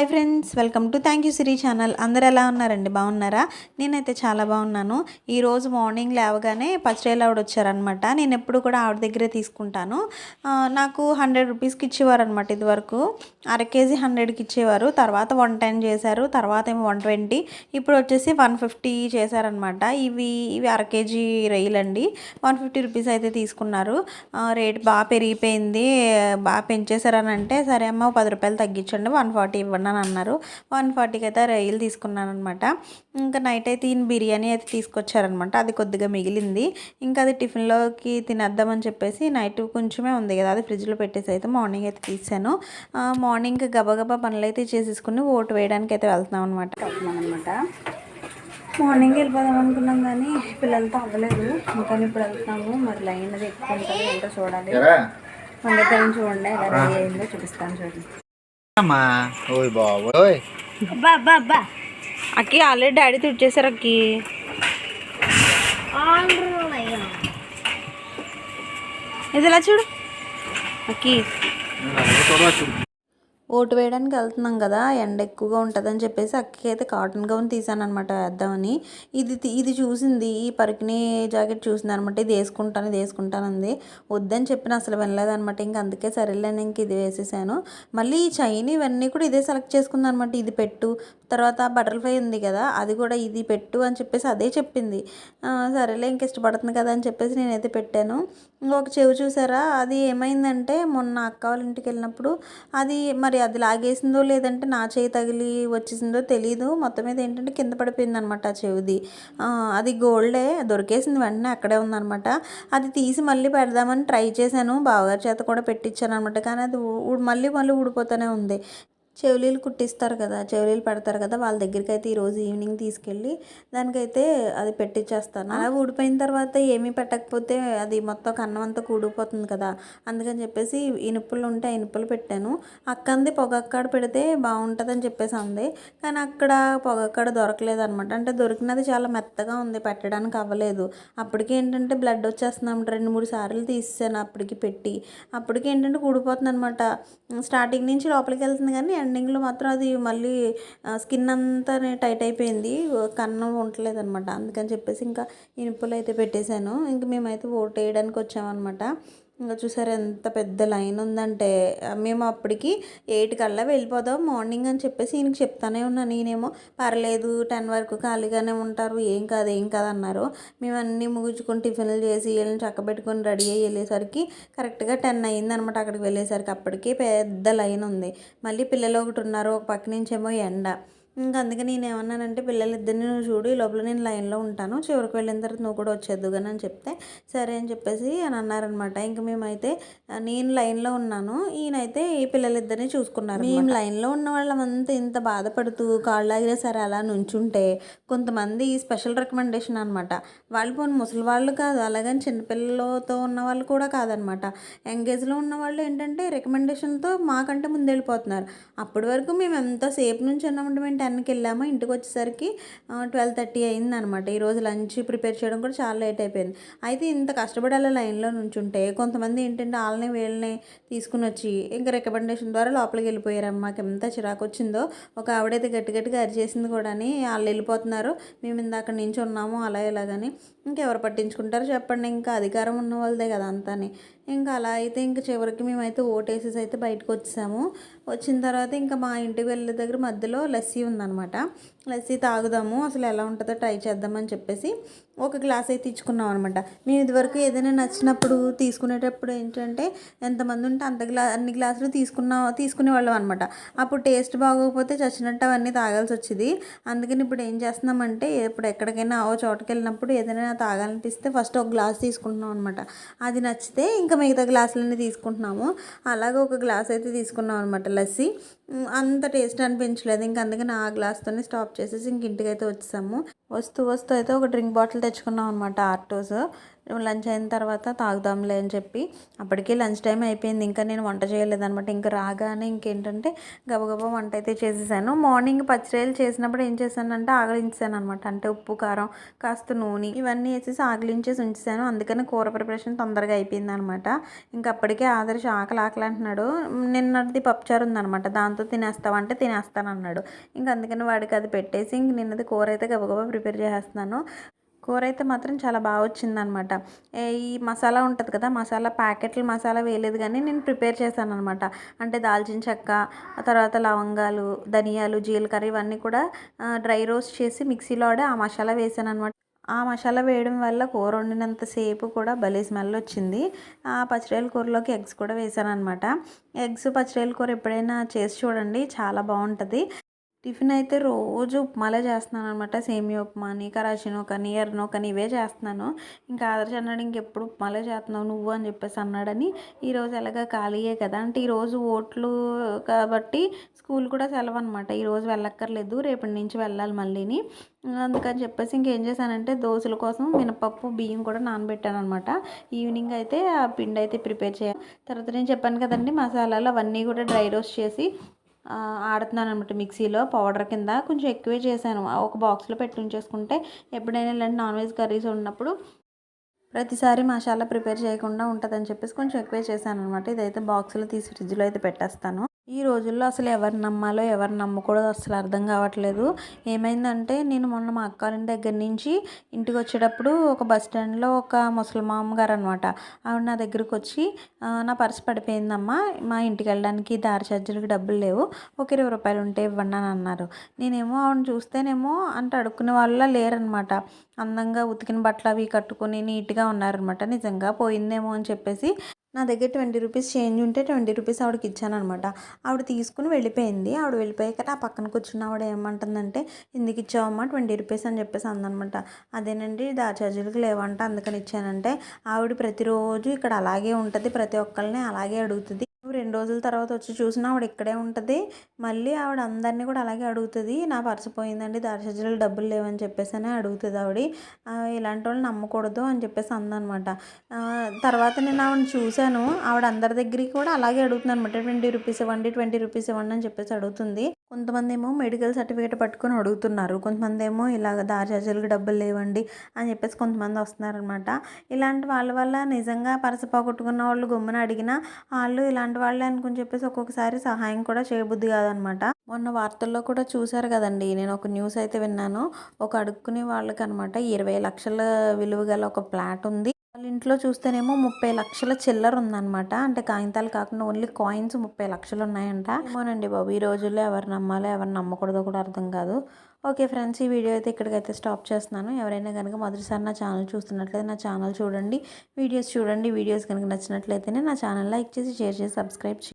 Hi friends welcome to thank you Siri channel. అందరు ఎలా ఉన్నారండి? బాగున్నారా? నేనైతే చాలా బాగున్నాను. ఈరోజు మార్నింగ్ లేవగానే పచ్చడేలు ఆవిడ వచ్చారనమాట నేను ఎప్పుడు కూడా ఆవిడ దగ్గరే తీసుకుంటాను. నాకు హండ్రెడ్ రూపీస్కి ఇచ్చేవారు అనమాట ఇదివరకు. అర కేజీ హండ్రెడ్కి ఇచ్చేవారు. తర్వాత వన్ టెన్ చేశారు. తర్వాత ఏమో వన్ ట్వంటీ. ఇప్పుడు వచ్చేసి వన్ ఫిఫ్టీ చేశారనమాట ఇవి ఇవి అర కేజీ రొయ్యలండి వన్ ఫిఫ్టీ రూపీస్ అయితే తీసుకున్నారు. రేట్ బాగా పెరిగిపోయింది. బాగా పెంచేశారని అంటే సరే అమ్మ పది రూపాయలు తగ్గించండి. వన్ ఫార్టీ ఇవ్వండి అని అన్నారు వన్ ఫార్టీకి అయితే రొయ్యలు తీసుకున్నాను అనమాట ఇంకా నైట్ అయితే ఈయన బిర్యానీ అయితే తీసుకొచ్చారనమాట. అది కొద్దిగా మిగిలింది. ఇంకా అది టిఫిన్లోకి తినేద్దామని చెప్పేసి నైట్ కొంచెమే ఉంది కదా అది ఫ్రిడ్జ్లో పెట్టేసి అయితే మార్నింగ్ అయితే తీసాను. మార్నింగ్ గబగబా పనులు అయితే చేసేసుకుని ఓటు వేయడానికి అయితే వెళ్తున్నాం అనమాట అనమాట మార్నింగ్ వెళ్ళిపోదాం అనుకున్నాం కానీ పిల్లలతో అవ్వలేదు. ఇంకా ఇప్పుడు వెళ్తున్నాము. మరి లైన్ అది ఎక్కువ ఉంటుంది ఏంటో చూడాలి. మంగళవారం చూడండి ఎలా రెడీ అయిందో చూపిస్తాను చూడండి. అమ్మా ఓయ్ బాబోయ్. అబ్బా అబ్బా అబ్బా. అక్కి ఆల్రెడీ డాడీ తుడిచేశారు అక్కి. ఇది ఇలా చూడు? అక్కి. ఓటు వేయడానికి వెళ్తున్నాం కదా ఎండ ఎక్కువగా ఉంటుందని చెప్పేసి అక్కకి అయితే కాటన్ గౌన్ తీసాను అనమాట వేద్దామని ఇది ఇది చూసింది ఈ పరికిని జాకెట్ చూసింది అనమాట ఇది వేసుకుంటాను ఇది వేసుకుంటాను అంది వద్దని చెప్పిన అసలు వినలేదనమాట ఇంక అందుకే సరేలేని ఇంక ఇది వేసేసాను. మళ్ళీ ఈ చైన్ ఇవన్నీ కూడా ఇదే సెలెక్ట్ చేసుకుంది అనమాట ఇది పెట్టు. తర్వాత బటర్ఫ్లై ఉంది కదా అది కూడా ఇది పెట్టు అని చెప్పేసి అదే చెప్పింది. సరేలే ఇంక ఇష్టపడుతుంది కదా అని చెప్పేసి నేనైతే పెట్టాను. ఇంకొక చెవి చూసారా అది ఏమైందంటే మొన్న అక్క వాళ్ళ ఇంటికి వెళ్ళినప్పుడు అది మరి అది లాగేసిందో లేదంటే నా చేయి తగిలి వచ్చేసిందో తెలియదు మొత్తం మీద ఏంటంటే కింద పడిపోయింది అనమాట ఆ చెవిది. అది గోల్డే దొరికేసింది వెంటనే అక్కడే ఉందన్నమాట అది తీసి మళ్ళీ పెడదామని ట్రై చేశాను. బావగారి చేత కూడా పెట్టించాను అనమాట కానీ అది మళ్ళీ మళ్ళీ ఊడిపోతూనే ఉంది. చెవులీలు కుట్టిస్తారు కదా చెవులీలు పెడతారు కదా వాళ్ళ దగ్గరికి అయితే ఈరోజు ఈవినింగ్ తీసుకెళ్ళి దానికైతే అది పెట్టించేస్తాను అలా ఊడిపోయిన తర్వాత ఏమీ పెట్టకపోతే అది మొత్తం కన్నం అంతా కూడిపోతుంది కదా అందుకని చెప్పేసి ఇనుపులు ఉంటే ఆ ఇనుపులు పెట్టాను. అక్కంది పొగక్కడ పెడితే బాగుంటుందని చెప్పేసి అంది. కానీ అక్కడ పొగక్కడ దొరకలేదు అనమాట అంటే దొరికినది చాలా మెత్తగా ఉంది పెట్టడానికి అవ్వలేదు. అప్పటికి ఏంటంటే బ్లడ్ వచ్చేస్తున్నాం రెండు మూడు సార్లు తీసాను అప్పటికి పెట్టి. అప్పటికి ఏంటంటే కూడిపోతుంది అనమాట స్టార్టింగ్ నుంచి లోపలికి వెళ్తుంది కానీ ఎండింగ్లో మాత్రం అది మళ్ళీ స్కిన్ అంతా టైట్ అయిపోయింది. కన్నం ఉండలేదు అనమాట అందుకని చెప్పేసి ఇంకా ఇనుపులు అయితే పెట్టేశాను. ఇంక మేమైతే ఓట్ వేయడానికి వచ్చామన్నమాట. ఇంకా చూసారు ఎంత పెద్ద లైన్ ఉందంటే మేము అప్పటికి ఎయిట్ కల్లా వెళ్ళిపోదాం మార్నింగ్ అని చెప్పేసి ఈయనకి చెప్తానే ఉన్నాను నేనేమో పర్లేదు టెన్ వరకు ఖాళీగానే ఉంటారు ఏం కాదు ఏం కాదు అన్నారు. మేము అన్నీ ముగించుకొని టిఫిన్లు చేసి వీళ్ళని చక్కబెట్టుకొని రెడీ అయ్యి వెళ్ళేసరికి కరెక్ట్గా టెన్ అయ్యింది అనమాట అక్కడికి వెళ్ళేసరికి. అప్పటికే పెద్ద లైన్ ఉంది. మళ్ళీ పిల్లలు ఒకటి ఉన్నారు ఒక పక్క నుంచేమో ఎండ. ఇంకా అందుకే నేను ఏమన్నానంటే పిల్లలిద్దరిని నువ్వు చూడు ఈ లోపల నేను లైన్లో ఉంటాను. చివరికి వెళ్ళిన తర్వాత నువ్వు కూడా వచ్చేద్దు కానీ అని చెప్తే సరే అని చెప్పేసి అని అన్నారనమాట. ఇంకా మేమైతే నేను లైన్లో ఉన్నాను. ఈయనైతే ఈ పిల్లలిద్దరిని చూసుకున్నారు మేము లైన్లో ఉన్న వాళ్ళమంతా ఇంత బాధపడుతూ కాళ్ళు ఆగినా సరే అలా నుంచుంటే కొంతమంది స్పెషల్ రికమెండేషన్ అనమాట. వాళ్ళు పోనీ ముసలి వాళ్ళు కాదు అలాగని చిన్నపిల్లలతో ఉన్న వాళ్ళు కూడా కాదనమాట. ఎంగేజ్లో ఉన్న వాళ్ళు ఏంటంటే రికమెండేషన్తో మాకంటే ముందు వెళ్ళిపోతున్నారు. అప్పటి వరకు మేము ఎంతసేపు నుంచి ఉన్నామంటే టెన్కి వెళ్ళాము ఇంటికి వచ్చేసరికి ట్వెల్వ్ థర్టీ అయింది అనమాట ఈరోజు లంచ్ ప్రిపేర్ చేయడం కూడా చాలా లేట్ అయిపోయింది. అయితే ఇంత కష్టపడి అలా లైన్లో నుంచుంటే కొంతమంది ఏంటంటే వాళ్ళని వీళ్ళని తీసుకుని వచ్చి ఇంకా రికమెండేషన్ ద్వారా లోపలికి వెళ్ళిపోయారు మాకు ఎంత చిరాకు వచ్చిందో ఒక ఆవిడైతే గట్టి గట్టిగా అరిచేసింది కూడా అని వాళ్ళు వెళ్ళిపోతున్నారు. మేము ఇందాక నుంచి ఉన్నాము అలా ఇలాగని. ఇంకెవరు పట్టించుకుంటారు చెప్పండి ఇంకా అధికారం ఉన్న వాళ్ళదే కదా అంతాని. ఇంకా అలా అయితే ఇంకా చివరికి మేమైతే ఓటేసేసి అయితే బయటకు వచ్చేసాము వచ్చిన తర్వాత ఇంకా మా ఇంటికి వెళ్ళే దగ్గర మధ్యలో లస్సీ ఉందన్నమాట. లస్సీ తాగుదాము అసలు ఎలా ఉంటుందో ట్రై చేద్దామని చెప్పేసి ఒక గ్లాస్ అయితే ఇచ్చుకున్నాం అనమాట మేము ఇదివరకు ఏదైనా నచ్చినప్పుడు తీసుకునేటప్పుడు ఏంటంటే ఎంతమంది ఉంటే అంత గ్లా అన్ని గ్లాసులు తీసుకున్నా తీసుకునేవాళ్ళం అనమాట అప్పుడు టేస్ట్ బాగోకపోతే చచ్చినట్టు అవన్నీ తాగాల్సి వచ్చేది. అందుకని ఇప్పుడు ఏం చేస్తున్నామంటే ఇప్పుడు ఎక్కడికైనా ఓ చోటకి వెళ్ళినప్పుడు ఏదైనా తాగాలనిపిస్తే ఫస్ట్ ఒక గ్లాస్ తీసుకుంటున్నాం అనమాట అది నచ్చితే ఇంకా మిగతా గ్లాసులన్నీ తీసుకుంటున్నాము. అలాగే ఒక గ్లాస్ అయితే తీసుకున్నాం అనమాట లస్సీ. అంత టేస్ట్ అనిపించలేదు. ఇంకా అందుకని ఆ గ్లాస్తోనే స్టాప్ చేసేసి ఇంక ఇంటికైతే వచ్చేసాము. వస్తూ వస్తూ అయితే ఒక డ్రింక్ బాటిల్ తెచ్చుకున్నాం అనమాట ఆర్టోస్. లంచ్ అయిన తర్వాత తాగుదాంలే అని చెప్పి అప్పటికే లంచ్ టైం అయిపోయింది ఇంకా నేను వంట చేయలేదనమాట ఇంకా రాగానే ఇంకేంటంటే గబగబా వంట అయితే చేసేసాను. మార్నింగ్ పచ్చిరాయలు చేసినప్పుడు ఏం చేశానంటే ఆగలించాను అనమాట అంటే ఉప్పు కారం కాస్త నూనె ఇవన్నీ వేసేసి ఆగలించేసి ఉంచేసాను అందుకని కూర ప్రిపరేషన్ తొందరగా అయిపోయింది అనమాట ఇంకా అప్పటికే ఆదర్శ ఆకలి ఆకలి అంటున్నాడు. నిన్నటిది పప్పుచారు ఉందనమాట దాంతో తినేస్తావంటే తినేస్తాను అన్నాడు ఇంకా అందుకని వాడికి అది పెట్టేసి ఇంక నిన్నది కూర అయితే గబగబా ప్రిపేర్ చేసేస్తున్నాను. కూర అయితే మాత్రం చాలా బాగా వచ్చిందనమాట. ఏ ఈ మసాలా ఉంటుంది కదా మసాలా ప్యాకెట్లు మసాలా వేయలేదు కానీ నేను ప్రిపేర్ చేశాను అనమాట అంటే దాల్చిన చెక్క తర్వాత లవంగాలు ధనియాలు జీలకర్ర ఇవన్నీ కూడా డ్రై రోస్ట్ చేసి మిక్సీలో ఆ మసాలా వేసాను అనమాట ఆ మసాలా వేయడం వల్ల కూర వండినంతసేపు కూడా భలే స్మెల్ వచ్చింది. ఆ పచ్చిరొయ్యల కూరలోకి ఎగ్స్ కూడా వేసాను అనమాట ఎగ్స్ పచ్చిరొయ్యల కూర ఎప్పుడైనా చేసి చూడండి చాలా బాగుంటుంది. టిఫిన్ అయితే రోజు ఉప్మాలే చేస్తున్నాను అనమాట సేమియా ఉప్మాని కరాచీనో కానీ ఎర్రనో కానీ ఇవే చేస్తున్నాను. ఇంకా ఆదర్శ అన్నాడు ఇంకెప్పుడు ఉప్మాలే చేస్తున్నావు నువ్వు అని చెప్పేసి అన్నాడని. ఈరోజు ఎలాగ ఖాళీయే కదా అంటే ఈరోజు ఓట్లు కాబట్టి స్కూల్ కూడా సెలవు అనమాట ఈరోజు వెళ్ళక్కర్లేదు రేపటి నుంచి వెళ్ళాలి మళ్ళీని. అందుకని చెప్పేసి ఇంకేం చేశానంటే దోశల కోసం మినపప్పు బియ్యం కూడా నానబెట్టాను అనమాట ఈవినింగ్ అయితే ఆ పిండి అయితే ప్రిపేర్ చేయాలి. తర్వాత నేను చెప్పాను కదండి మసాలాలు అవన్నీ కూడా డ్రై రోస్ట్ చేసి ఆడుతున్నాను అనమాట మిక్సీలో పౌడర్ కింద కొంచెం ఎక్కువే చేశాను. ఒక బాక్స్లో పెట్టి ఉంచేసుకుంటే ఎప్పుడైనా ఇలాంటి నాన్ వెజ్ కర్రీస్ ఉన్నప్పుడు ప్రతిసారి మసాలా ప్రిపేర్ చేయకుండా ఉంటుందని చెప్పేసి కొంచెం ఎక్కువే చేశాను అనమాట ఇదైతే బాక్స్లో తీసి ఫ్రిడ్జ్లో అయితే పెట్టేస్తాను. ఈ రోజుల్లో అసలు ఎవరు నమ్మాలో ఎవరు నమ్మకూడదు అసలు అర్థం కావట్లేదు. ఏమైందంటే నేను మొన్న మా అక్కారింటి దగ్గర నుంచి ఇంటికి వచ్చేటప్పుడు ఒక బస్ స్టాండ్లో ఒక ముసలిమామ గారు అనమాట ఆవిడ నా దగ్గరకు వచ్చి నా పర్స్ పడిపోయిందమ్మా మా ఇంటికి వెళ్ళడానికి దారి ఛార్జీలకు డబ్బులు లేవు ఒక ఇరవై రూపాయలు ఉంటే ఇవ్వండి అని అన్నారు. నేనేమో ఆవిడ చూస్తేనేమో అంటే అడుక్కునే వాళ్ళ లేరనమాట. అందంగా ఉతికిన బట్టలు అవి కట్టుకొని నీట్గా ఉన్నారనమాట. నిజంగా పోయిందేమో అని చెప్పేసి నా దగ్గర ట్వంటీ రూపీస్ చేంజ్ ఉంటే ట్వంటీ రూపీస్ ఆవిడకి ఇచ్చాను అనమాట ఆవిడ తీసుకుని వెళ్ళిపోయింది. ఆవిడ వెళ్ళిపోయాక ఆ పక్కన కూర్చున్న ఆవిడ ఏమంటుందంటే ఎందుకు ఇచ్చావమ్మా ట్వంటీ రూపీస్ అని చెప్పేసి అందనమాట. అదేనండి దా ఛార్జీలకు లేవంట అందుకని ఇచ్చానంటే ఆవిడ ప్రతిరోజు ఇక్కడ అలాగే ఉంటుంది ప్రతి ఒక్కరిని అలాగే అడుగుతుంది. రెండు రోజుల తర్వాత వచ్చి చూసినా ఆవిడ ఇక్కడే ఉంటుంది. మళ్ళీ ఆవిడ అందరినీ కూడా అలాగే అడుగుతుంది నా పర్సు పోయిందండి దర్శజులు డబ్బులు లేవని చెప్పేసి అని అడుగుతుంది ఆవిడ. ఇలాంటి వాళ్ళు నమ్మకూడదు అని చెప్పేసి అందనమాట. తర్వాత నేను ఆవిడని చూశాను. ఆవిడ అందరి దగ్గరికి కూడా అలాగే అడుగుతుంది అనమాట ట్వంటీ రూపీస్ ఇవ్వండి ట్వంటీ రూపీస్ ఇవ్వండి అని చెప్పేసి అడుగుతుంది. కొంతమంది ఏమో మెడికల్ సర్టిఫికేట్ పట్టుకొని అడుగుతున్నారు. కొంతమంది ఏమో ఇలాగ దారి డబ్బులు లేవండి అని చెప్పేసి కొంతమంది వస్తున్నారనమాట ఇలాంటి వాళ్ళ వల్ల నిజంగా పరస పోగొట్టుకున్న వాళ్ళు గమ్మున అడిగినా వాళ్ళు ఇలాంటి వాళ్ళే అనుకుని చెప్పేసి ఒక్కొక్కసారి సహాయం కూడా చేయబుద్ధి కాదనమాట మొన్న వార్తల్లో కూడా చూశారు కదండి. నేను ఒక న్యూస్ అయితే విన్నాను. ఒక అడుక్కునే వాళ్ళకి అనమాట ఇరవై లక్షల విలువ గల ఒక ప్లాట్ ఉంది. వాళ్ళ ఇంట్లో చూస్తేనేమో ముప్పై లక్షల చిల్లర ఉందన్నమాట. అంటే కాగితాలు కాకుండా ఓన్లీ కాయిన్స్ ముప్పై లక్షలు ఉన్నాయంట. ఏమోనండి బాబు ఈ రోజుల్లో ఎవరు నమ్మాలో ఎవరు నమ్మకూడదో కూడా అర్థం కాదు. ఓకే ఫ్రెండ్స్ ఈ వీడియో అయితే ఇక్కడికైతే స్టాప్ చేస్తున్నాను. ఎవరైనా కనుక మొదటిసారి నా ఛానల్ చూస్తున్నట్లయితే నా ఛానల్ చూడండి. వీడియోస్ చూడండి. వీడియోస్ కనుక నచ్చినట్లయితేనే నా ఛానల్ లైక్ చేసి షేర్ చేసి సబ్స్క్రైబ్